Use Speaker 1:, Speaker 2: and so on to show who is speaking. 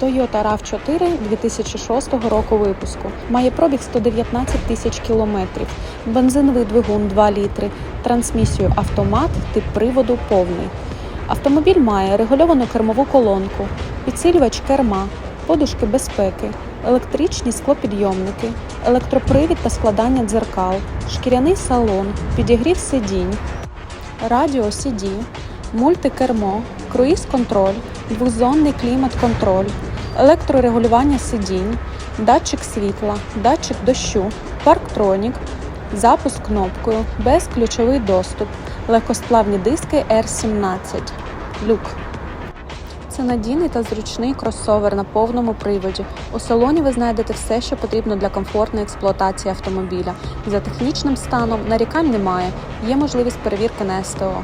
Speaker 1: Toyota RAV4 2006 року випуску. Має пробіг 119 тисяч кілометрів, бензиновий двигун 2 літри, трансмісію автомат, тип приводу повний. Автомобіль має регульовану кермову колонку, підсилювач керма, подушки безпеки, електричні склопідйомники, електропривід та складання дзеркал, шкіряний салон, підігрів сидінь, радіо CD, мультикермо, круїз-контроль, двозонний клімат-контроль, електрорегулювання сидінь, датчик світла, датчик дощу, парктронік, запуск кнопкою, безключовий доступ, легкосплавні диски R17, люк. Це надійний та зручний кросовер на повному приводі. У салоні ви знайдете все, що потрібно для комфортної експлуатації автомобіля. За технічним станом нарікань немає. Є можливість перевірки на СТО.